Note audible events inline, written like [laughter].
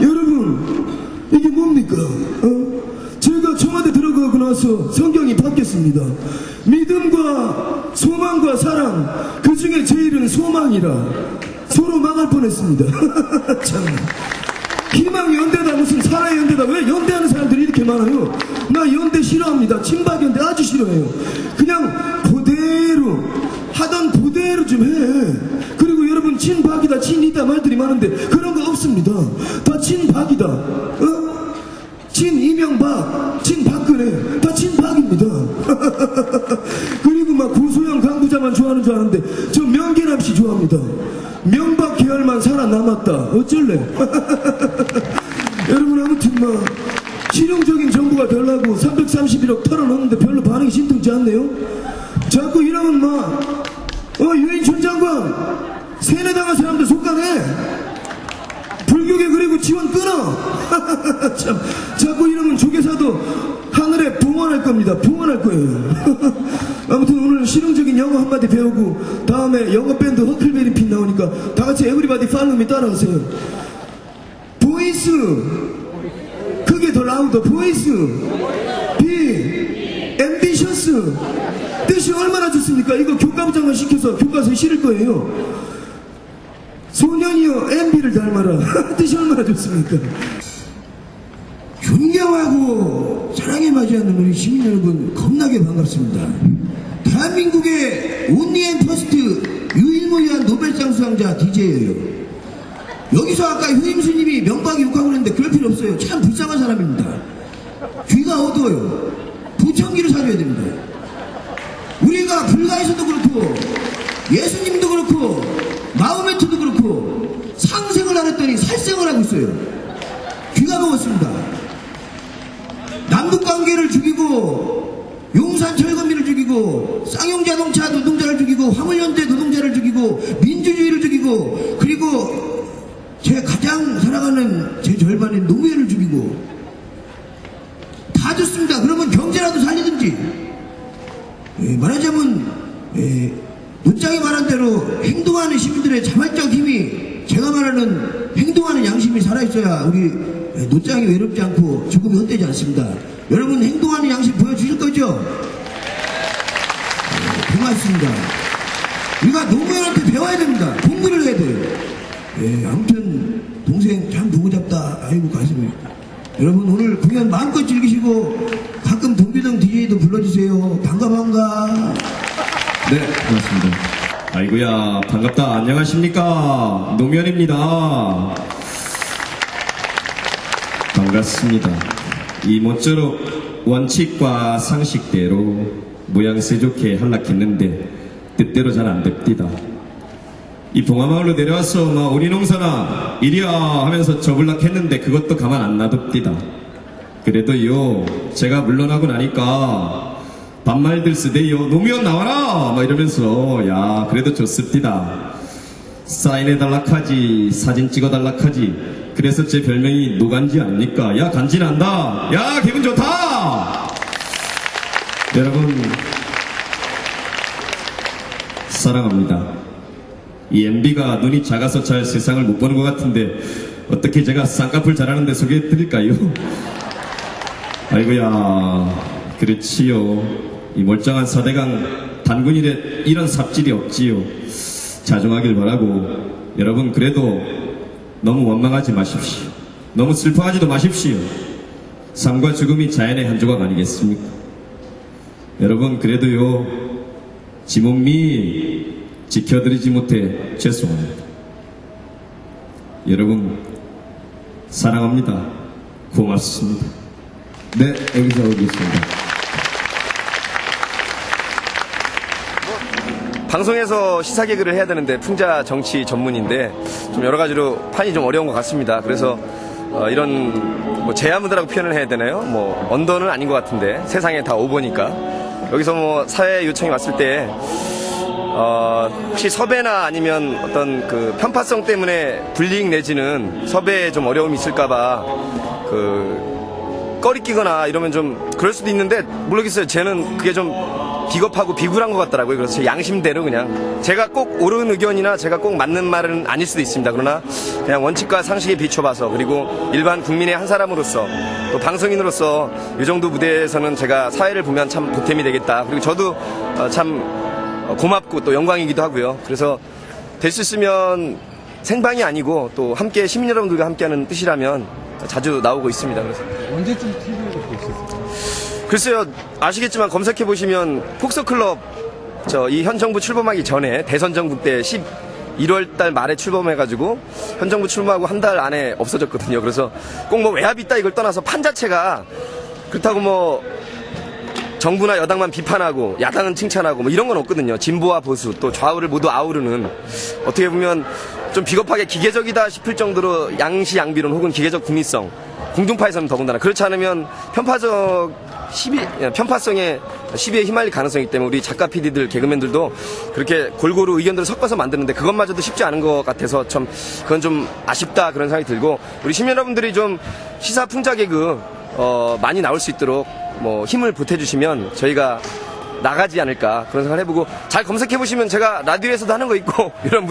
여러분, 이게 뭡니까? 어? 제가 청와대 들어가고 나서 성경이 바뀌었습니다. 믿음과 소망과 사랑, 그 중에 제일은 소망이라 서로 망할 뻔했습니다. [laughs] 참나. 희망 연대다 무슨 사랑 연대다 왜 연대하는 사람들이 이렇게 많아요 나 연대 싫어합니다 친박 연대 아주 싫어해요 그냥 그대로 하던 그대로 좀 해 친박이다. 친이다. 말들이 많은데 그런 거 없습니다. 다 친박이다. 어? 친 이명박 친 박근혜 다 친박입니다. [laughs] 그리고 막 고소영 강부자만 좋아하는 줄 아는데 저 명계남 씨 좋아합니다. 명박 계열만 살아남았다. 어쩔래? [laughs] 여러분 아무튼 뭐 실용적인 정부가 되려고 331억 털어놓는데 별로 반응이 신통치 않네요. 자꾸 이러면 막 어, 유인촌 장관 세뇌당한 사람들 속가네 불교계 그리고 지원 끊어. [laughs] 참 자꾸 이러면 조계사도 하늘에 봉헌할 겁니다. 봉헌할 거예요. [laughs] 아무튼 오늘 실용적인 영어 한마디 배우고 다음에 영어 밴드 허클베리 핀 나오니까 다 같이 에브리바디 팔로미 따라하세요. 보이스. 크게 더 라우더. 보이스. 비. 앰비셔스. 뜻이 얼마나 좋습니까? 이거 교과부 장관 시켜서 교과서에 실을 거예요 소년이여 MB를 닮아라 [laughs] 뜻이 얼마나 좋습니까? 존경하고 사랑에 맞이하는 우리 시민 여러분 겁나게 반갑습니다. 대한민국의 온리앤퍼스트 유일무이한 노벨상 수상자 DJ예요. 여기서 아까 효임수님이 명박이 욕하고 그랬는데 그럴 필요 없어요. 참 불쌍한 사람입니다. 귀가 어두워요. 부청기를 사줘야 됩니다. 우리가 불가에서도 그렇고 예수님도 그렇고 마음의 특 2% 상생을 하랬더니 살생을 하고 있어요. 귀가 먹었습니다. 남북관계를 죽이고 용산 철거민을 죽이고 쌍용자동차 노동자를 죽이고 화물연대 노동자를 죽이고 민주주의를 죽이고 그리고 제 가장 사랑하는 제 절반인 노무현을 죽이고 다 죽습니다. 그러면 경제라도 살리든지 예, 말하자면 예, 문장이 말한 대로 행동하는 시민들의 자발적 힘이 제가 말하는 행동하는 양심이 살아있어야 우리 예, 노장이 외롭지 않고 죽음이 헛되지 않습니다. 여러분 행동하는 양심 보여주실 거죠? 예, 고맙습니다. 우리가 노무현한테 배워야 됩니다. 공부를 해야 돼요. 예, 아무튼 동생 참 보고 잡다. 아이고 가슴이. 여러분 오늘 공연 마음껏 즐기시고 네, 고맙습니다. 아이고야, 반갑다. 안녕하십니까. 노면입니다. 반갑습니다. 이 모쪼록 원칙과 상식대로 모양새 좋게 한락했는데 뜻대로 잘 안 됩니다. 이 봉화마을로 내려와서 막 우리 농사나 이리야 하면서 접을락 했는데 그것도 가만 안 놔둡디다. 그래도요 제가 물러나고 나니까 반말들 쓰대요 노무현 나와라 막 이러면서 야 그래도 좋습니다. 사인해 달락하지 사진 찍어 달락하지 그래서 제 별명이 노간지 아닙니까? 야 간지난다. 야 기분 좋다. 여러분 사랑합니다. 이 MB가 눈이 작아서 잘 세상을 못 보는 것 같은데 어떻게 제가 쌍꺼풀 잘하는데 소개해 드릴까요? [laughs] 아이고야 그렇지요 이 멀쩡한 사대강 단군이래 이런 삽질이 없지요 자중하길 바라고 여러분 그래도 너무 원망하지 마십시오 너무 슬퍼하지도 마십시오 삶과 죽음이 자연의 한 조각 아니겠습니까 여러분 그래도요 지몸미 지켜드리지 못해 죄송합니다. 여러분 사랑합니다. 고맙습니다. 네 여기서 오겠습니다. 방송에서 시사 개그를 해야 되는데 풍자 정치 전문인데 좀 여러 가지로 판이 좀 어려운 것 같습니다. 그래서 어, 이런 뭐 제야무드라고 표현을 해야 되나요? 뭐 언더는 아닌 것 같은데 세상에 다 오보니까 여기서 뭐 사회 요청이 왔을 때 어, 혹시 섭외나 아니면 어떤 그 편파성 때문에 불이익 내지는 섭외에 좀 어려움이 있을까봐 그 꺼리끼거나 이러면 좀 그럴 수도 있는데 모르겠어요. 쟤는 그게 좀 비겁하고 비굴한 것 같더라고요. 그래서 제 양심대로 그냥 제가 꼭 옳은 의견이나 제가 꼭 맞는 말은 아닐 수도 있습니다. 그러나 그냥 원칙과 상식에 비춰봐서 그리고 일반 국민의 한 사람으로서 또 방송인으로서 이 정도 무대에서는 제가 사회를 보면 참 보탬이 되겠다. 그리고 저도 어, 참 고맙고 또 영광이기도 하고요. 그래서 될 수 있으면 생방이 아니고 또 함께 시민 여러분들과 함께하는 뜻이라면 자주 나오고 있습니다. 그래서 언제쯤 TV에서 볼 수 있을까요? 글쎄요 아시겠지만 검색해 보시면 폭스클럽 저 이 현 정부 출범하기 전에 대선 정부 때 11월 달 말에 출범해가지고 현 정부 출범하고 한 달 안에 없어졌거든요. 그래서 꼭 뭐 외압 있다 이걸 떠나서 판 자체가 그렇다고 뭐 정부나 여당만 비판하고 야당은 칭찬하고 뭐 이런 건 없거든요. 진보와 보수 또 좌우를 모두 아우르는 어떻게 보면 좀 비겁하게 기계적이다 싶을 정도로 양시 양비론 혹은 기계적 국민성 공중파에서는 더군다나 그렇지 않으면 편파적 시비, 편파성의 시비에 휘말릴 가능성이기 때문에 우리 작가 PD들 개그맨들도 그렇게 골고루 의견들을 섞어서 만드는데 그것마저도 쉽지 않은 것 같아서 참 그건 좀 아쉽다 그런 생각이 들고 우리 시민 여러분들이 좀 시사 풍자 개그 어, 많이 나올 수 있도록 뭐 힘을 보태주시면 저희가 나가지 않을까 그런 생각을 해보고 잘 검색해보시면 제가 라디오에서도 하는 거 있고 [laughs] 이런 무-